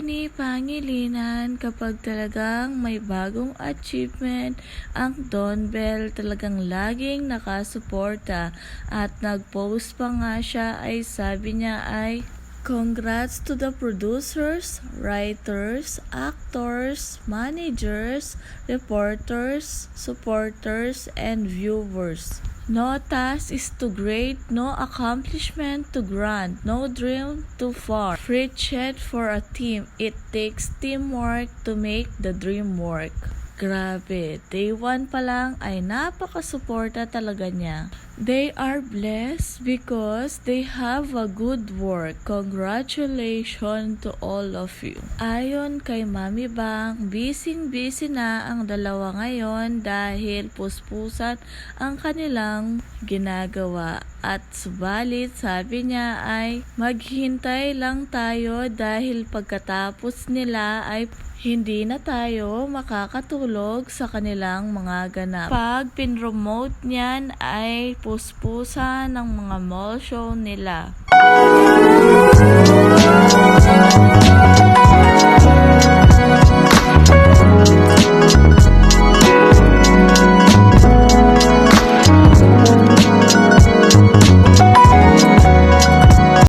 ni Pangilinan kapag talagang may bagong achievement ang Don Bell talagang laging nakasuporta at nag-post pa nga siya ay sabi niya ay Congrats to the producers, writers, actors, managers, reporters, supporters, and viewers. No task is too great, no accomplishment too grand, no dream too far. Friendship for a team, it takes teamwork to make the dream work. Grabe, day one pa lang ay napakasuporta talaga niya. They are blessed because they have a good work. Congratulations to all of you. Ayon kay Mami Bang, busy-busy na ang dalawa ngayon dahil puspusan ang kanilang ginagawa. At subalit sabi niya ay maghintay lang tayo dahil pagkatapos nila ay hindi na tayo makakatulog sa kanilang mga ganap. Pag pinromote niyan ay puspusan ng mga mall show nila.